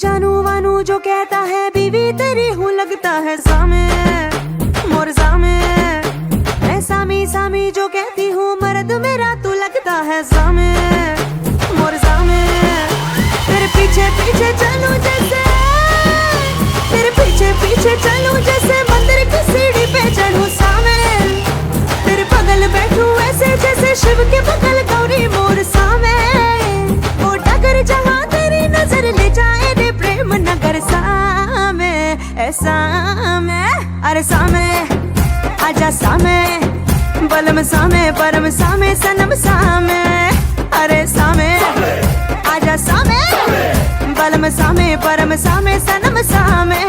जानू वानू जो कहता है, बीवी तेरी हूँ लगता है सामे। मोर सामे। मैं सामी सामी जो कहती हूँ, मर्द मेरा तू लगता है सामे। मोर सामे। तेरे पीछे पीछे चलूँ जैसे। तेरे पीछे पीछे चलूँ जैसे, मंदिर की सीढ़ी पे चढ़ूं सामे। तेरे बगल बैठूं ऐसे जैसे, शिव के बगल ऐसा में अरे सामे आजा सामे बलम सामे परम सामे सनम सामे अरे सामे आजा सामे बलम सामे परम सामे सनम सामे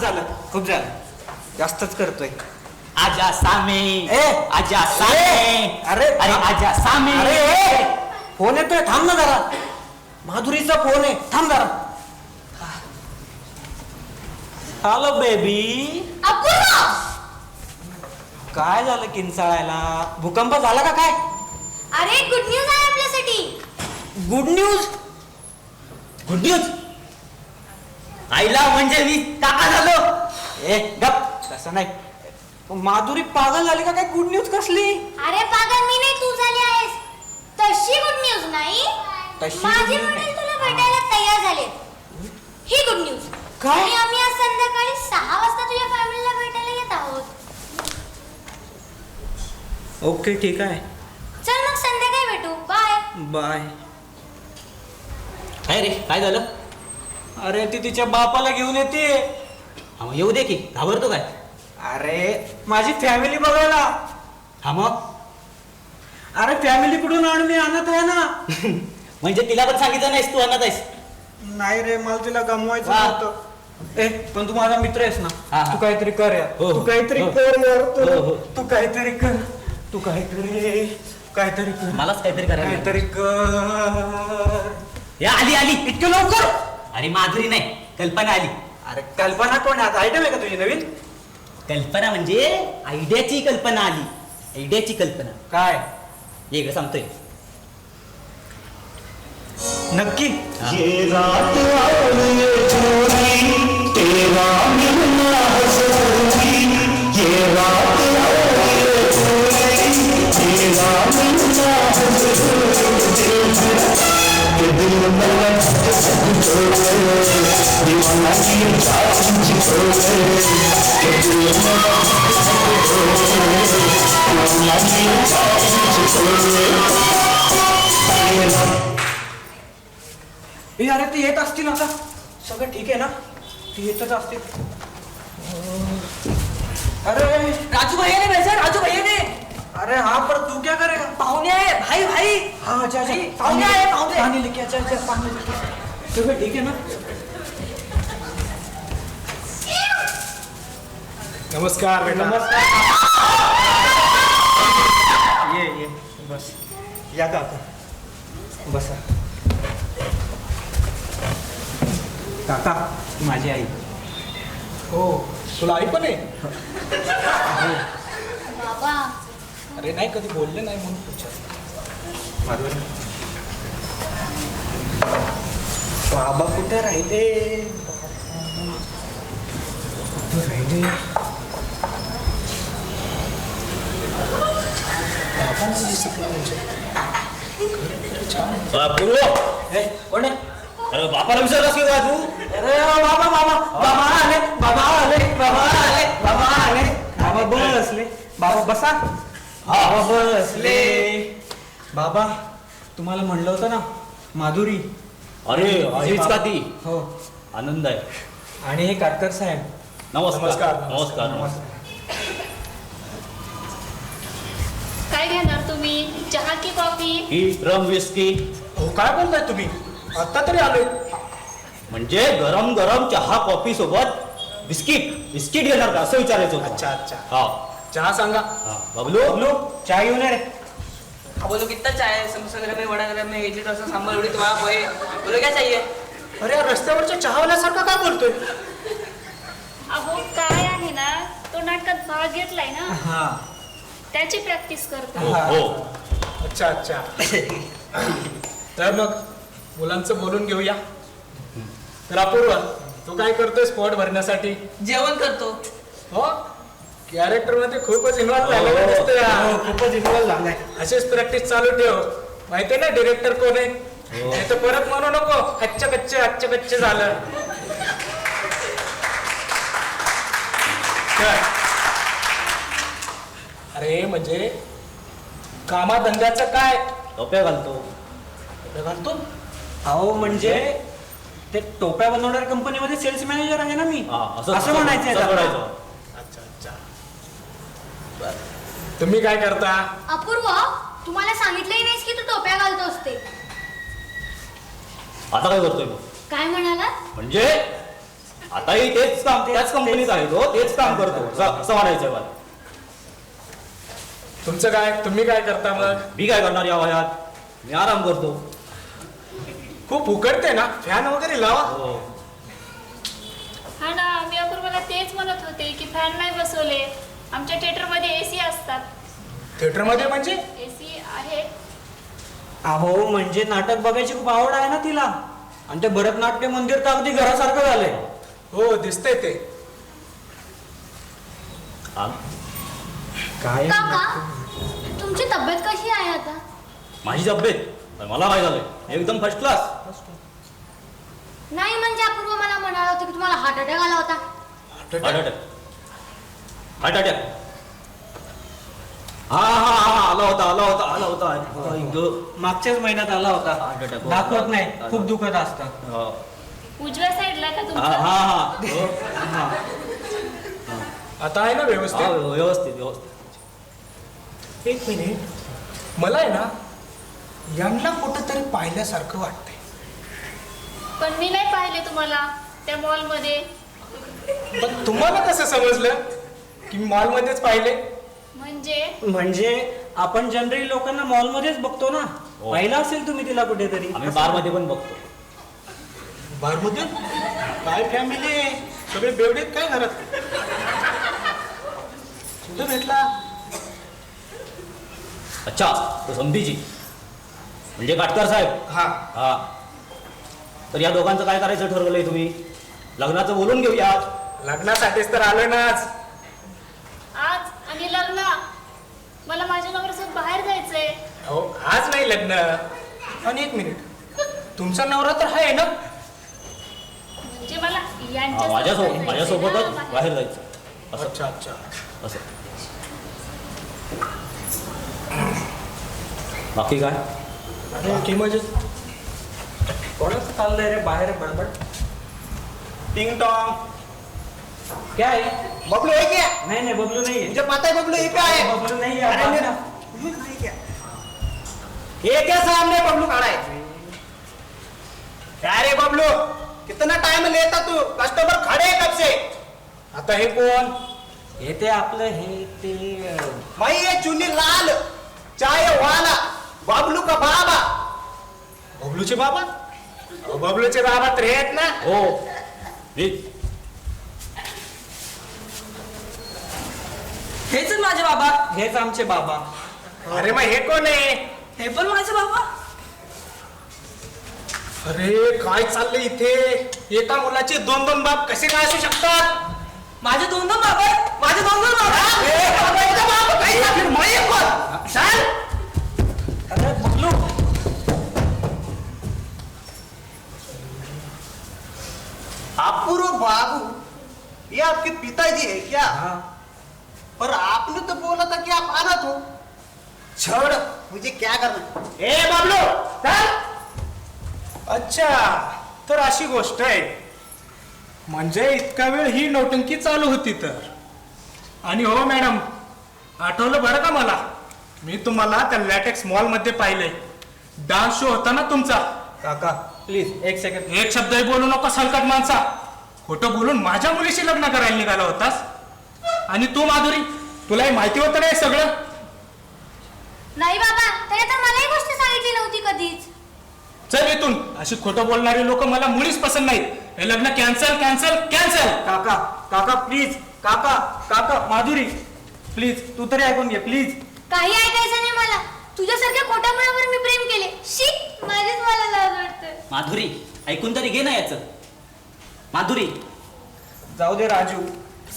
झालं खूप झालं जास्तच करतोय आजा सामे ए! आजा सामे अरे अरे आजा सामे अरे! फोन येतोय थांब ना जरा माधुरीचा फोन आहे थांब जरा हॅलो बेबी काय झालं किंचाळायला? भूकंप झाला का काय? अरे गुड न्यूज आहे आपल्यासाठी. गुड न्यूज गुड न्यूज आईला म्हणजे मी टाका झालो. ए गप. तसं नाही. माधुरी पागल झाली का काय? गुड न्यूज कसली? अरे पागल मी नाही तू झाली आहेस. तशी गुड न्यूज नाही. तशी माझे news वडील तुला भेटायला तयार झाले ही गुड न्यूज काय? आणि आम्ही आज संध्याकाळी सहा वाजता तुझ्या फॅमिलीला भेटायला येत आहोत ओके ठीक आहे. चल मग संध्याकाळी भेटू. बाय बाय काय रे काय झालं? अरे ती तिच्या बापाला घेऊन येते. हा मग येऊ दे की. घाबरतो काय? अरे माझी फॅमिली बघायला. हा मग? अरे फॅमिली कुठून आण मी आणत आहे ना. म्हणजे तिला पण सांगितलं नाहीस तू आणत आहेस? नाही रे मला तिला गमवायचं वा. नव्हतं. ए पण तू माझा मित्र आहेस हा, ना. हा. तू काहीतरी कर यार. हो, हो. तू काहीतरी हो. कर यार. तू- हो, हो. तू काहीतरी कर. तू काहीतरी काहीतरी कर. मलाच काहीतरी करायला काहीतरी कर. या आली आली. इतकं लवकर? अरे माधुरी नाही कल्पना आली. अरे कल्पना कोण आहे? आयटम आहे का तुझी नवीन? कल्पना म्हणजे आयडियाची कल्पना आली. आयडियाची कल्पना. काय? ये ग सांगतोय. नक्की. ये रात और ये चोरी तेरा मिलना हे अरे ते येत असतील आता. सगळं ठीक आहे ना? ते येतच असतील. अरे राजू भैया ने राजू भैया ने अरे हाँ पर तू क्या करेगा? पाहुणे आहे भाई भाई. हाँ अच्छा अच्छा भाई, पाहुणे आहे, पाहुणे. पानी लेके अच्छा अच्छा पानी लेके सगळं ठीक आहे ना? नमस्कार बेटा. नमस्कार. ये ये बस. या का आता? बसा काका माझी आई. हो तुला आई पण आहे? बाबा अरे नाही कधी बोलले नाही म्हणून विचार बाबा कुठे राहिले? कुठे राहिले? बाबांचं दिसत नाही म्हणजे. कोण आहे? अरे बापाला विचारलास की तू अरे बाबा बाबा बाबा आले बाबा आले बाबा आले बाबा आले. बाबा बसले बाबा बसा. बाबा बसले बाबा तुम्हाला म्हणलं होतं ना माधुरी. अरे हीच का ती? हो. आनंद आहे. आणि हे काटकर साहेब. नमस्कार. नमस्कार. नमस्कार. नमस्कार. काय घेणार तुम्ही? चहा की कॉफी? ही रम विस्की हो काय बोलताय तुम्ही? आता तरी आलोय. म्हणजे गरम गरम चहा कॉफी सोबत बिस्किट. बिस्किट घेणार का? असं विचारायचं होतं. अच्छा अच्छा. हा. चहा सांगा. हा बबलू. बबलू. चहा घेऊन ये रे. हाँ, बोलो कितना चाय है समोसा गरम है वड़ा गरम है इडली डोसा सांभर उड़ीद वड़ा पोहे. बोलो क्या चाहिए? अरे या रस्त्यावरच्या चहावाल्यासारखा काय बोलतोय? अहो काय आहे ना तो नाटकात भाग घेतलाय ना. हा. त्याची प्रॅक्टिस करतो. हो. हो. अच्छा अच्छा. तर मग मुलांचं बोलून घेऊया. तर अपूर्वा तू काय करतोय स्पॉट भरण्यासाठी? जेवण करतो. हो? कॅरेक्टरमध्ये खूपच इन्व्हॉल्व झालेला दिसतोय हा. खूपच इन्व्हॉल्व झालाय. अशीच प्रॅक्टिस चालू ठेव. माहितीये ना डिरेक्टर कोण आहे? नाही तर परत म्हणू नको. कच्चे कच्चे अच्छे कच्चे झालं. चल. अरे म्हणजे कामाधंद्याचं काय? टोप्या घालतो. घालतो? अहो म्हणजे ते टोप्या बनवणाऱ्या कंपनीमध्ये सेल्स मॅनेजर आहे ना मी. हा, असं म्हणायचं आहे असं? म्हणायचं. तुम्ही काय करता? अपूर्व तुम्हाला सांगितलंही नाहीस की तू टोप्या घालतो असते. आता काय करतोय मग? काय म्हणाला म्हणजे? आताही तेच काम त्याच कंपनीत आहे तो तेच काम करतो. असं असं म्हणायचंय मला. तुमचं काय तुम्ही काय करता मग? मी काय करणार या वयात? मी आराम करतो. खूप उकडते ना? फॅन वगैरे लावा. हो. हा ना मी अपूर्वाला तेच म्हणत होते की फॅन नाही बसवले. आमच्या थिएटरमध्ये एसी असतात. थिएटरमध्ये म्हणजे? एसी आहे. अहो म्हणजे नाटक बघायची खूप आवड आहे ना तिला. आणि ते भरतनाट्य मंदिर तर अगदी घरासारखं झालंय. हो दिसतंय ते. आ- काय? काका तुमची तब्येत कशी आहे आता? माझी तब्येत? पण मला काय झालंय. एकदम फर्स्ट क्लास नाही म्हणजे अपूर्व मला म्हणाला होता की तुम्हाला हार्ट अटॅक आला होता. हार्ट अटॅक हार्ट अटॅक हा हा हा आला होता आला होता आला होता. आई गं. मागच्याच महिन्यात आला होता. Heart attack. दाखवत नाही खूप दुखत असतं. हा. उजव्या साईडला का हा हा हो. हा. आता आहे ना हा, व्यवस्थित व्यवस्थित. व्यवस्थित एक मिनिट मला आहे ना यांना कुठंतरी पाहिल्यासारखं वाटतंय. पण मी नाही पाहिले तुम्हाला त्या मॉलमध्ये पण तुम्हाला कसं समजलं? की मॉलमध्येच पाहिले? म्हणजे? म्हणजे आपण जनरली लोकांना मॉलमध्येच बघतो ना. हो. पाहिलं असेल तुम्ही तिला कुठेतरी. आम्ही बारमध्ये पण बघतो. बारमध्ये? काय फॅमिली सगळे बेवडेत काय घरात? कुठं भेटला? अच्छा तो समधीची म्हणजे काटकर साहेब. हा. हा. तर या दोघांचं काय करायचं ठरवलंय तुम्ही? लग्नाचं बोलून घेऊया लग्नासाठीच तर आलोय ना आज आज. आणि लग्न. मला माझ्या नवऱ्यासोबत बाहेर जायचंय. हो आज नाही लग्न. आणि एक मिनिट. तुमचा नवरा तर आहे ना? म्हणजे मला यांच्या माझ्यासोबत माझ्यासोबतच बाहेर जायचं. असं. अच्छा अच्छा. असं. बाकी काय? की म्हणजे कोणाचं चाललंय रे बाहेर? बडबड. टिंग टॉंग. क्या आहे बबलू है क्या? नाही नाही बबलू नाहीये मुझे पता है बबलू ये क्या है बबलू नाहीये अरे बाहेर. मेरा ये क्या? सामने बबलू खड़ा है क्या रे बबलू? कितना टाइम लेता तू? कस्टमर खड़े हैं कब से? आता हे कोण? हे ते आपलं हे ते भाई ये चुनी लाल चाय वाला बबलू का बाबा? बबलूचे बाबा? अहो, बबलूचे बाबा तर हे आहेत ना. हो हेच माझे बाबा. हेच आमचे बाबा. अरे मग हे कोण आहे? हे पण माझे बाबा. अरे काय चाललंय इथे? एका मुलाचे दोन दोन बाप कसे काय असू शकतात? माझे दोन दोन बाबा आहेत. माझे दोन दोन बाबा ए, बाबा, फिर? चल. अरे बबलू बाबू. ये आपके पिताजी है क्या? हाँ. पर आपने तो बोला था कि आप अनाथ हो। छोड़ मुझे क्या करना ए बबलू चल। अच्छा तर अशी गोष्ट आहे. म्हणजे इतका वेळ ही नौटंकी चालू होती तर. आणि हो मॅडम आठवलं बरं का मला? मी तुम्हाला त्या लॅटेक्स मॉलमध्ये पाहिलंय. डान्स शो होता ना तुमचा? काका प्लीज एक सेकंड एक शब्दही बोलू नका सलकट माणसा. खोटं बोलून माझ्या मुलीशी लग्न करायला निघाला होतास? आणि तू माधुरी तुला हे माहिती होतं नाही सगळं? नाही बाबा त्याने तर मलाही गोष्ट सांगितली नव्हती कधीच. चल इथून. अशी खोटं बोलणारी लोक मला मुळीच पसंत नाहीत. हे लग्न कॅन्सल कॅन्सल कॅन्सल काका काका प्लीज काका काका माधुरी. प्लीज तू तरी ऐकून घे प्लीज काही ऐकायचं नाही मला. तुझ्यासारख्या खोट्या मुलावर मी प्रेम केले. शी माझीच मला लाज वाटते. माधुरी ऐकून तरी घे ना याचं. माधुरी. जाऊ दे राजू.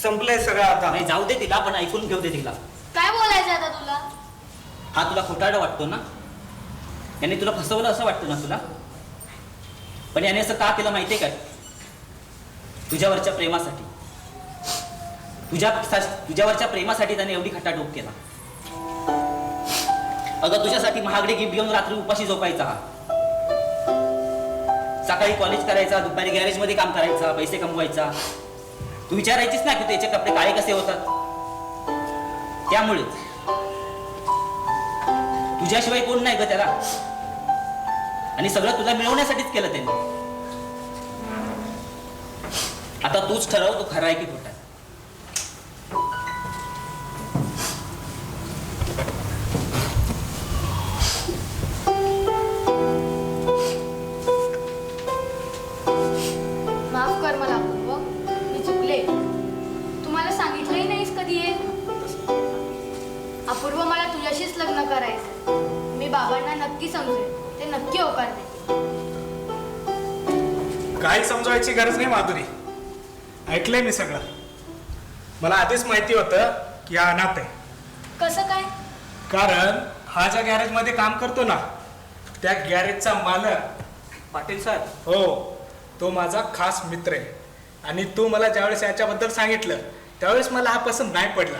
संपलंय सगळं आता. नाही जाऊ दे तिला पण ऐकून घेऊ दे तिला. काय बोलायचं आता तुला? हा तुला खोटारडा वाटतो ना? याने तुला फसवलं असं वाटतं ना तुला? पण याने असं का केलं माहितीये काय? तुझ्यावरच्या प्रेमासाठी. तुझ्या तुझ्यावरच्या प्रेमासाठी त्याने एवढी खटाटोप केला. अगं तुझ्यासाठी महागडे गिफ्ट घेऊन रात्री उपाशी झोपायचा हा. सकाळी कॉलेज करायचा दुपारी गॅरेजमध्ये काम करायचा पैसे कमवायचा. तू विचारायचीच ना की त्याचे कपडे काळे कसे होतात. त्यामुळेच तुझ्याशिवाय कोण नाही ग त्याला. आणि सगळं तुला मिळवण्यासाठीच केलं त्यांनी. आता तूच ठरव तू खरा आहे की खोटा समजवायची गरज नाही माधुरी. ऐकलंय मी सगळं. मला आधीच माहिती होतं की हा अनाथ आहे. कसं काय? कारण हा ज्या गॅरेजमध्ये काम करतो ना त्या गॅरेजचा मालक पाटील सर. हो तो माझा खास मित्र आहे. आणि तू मला ज्यावेळेस याच्याबद्दल सांगितलं त्यावेळेस मला हा पसंत नाही पडला.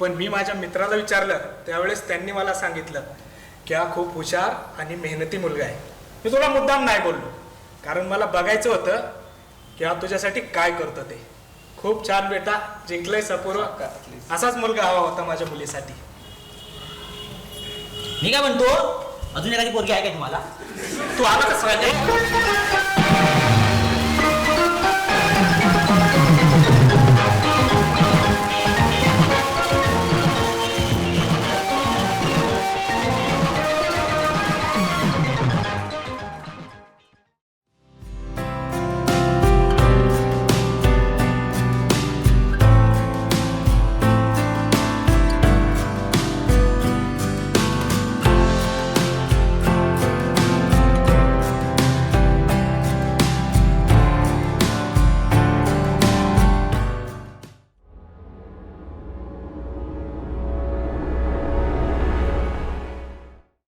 पण मी माझ्या मित्राला विचारलं त्यावेळेस त्यांनी मला सांगितलं की हा खूप हुशार आणि मेहनती मुलगा आहे. मी तुला मुद्दाम नाही बोललो. कारण मला बघायचं होतं की हा तुझ्यासाठी काय करतो ते. खूप छान बेटा जिंकलंय सपूर्व असाच मुलगा हवा होता माझ्या मुलीसाठी. मी काय म्हणतो अजून एखादी पोरगी आहे का तुम्हाला? तू आला कसं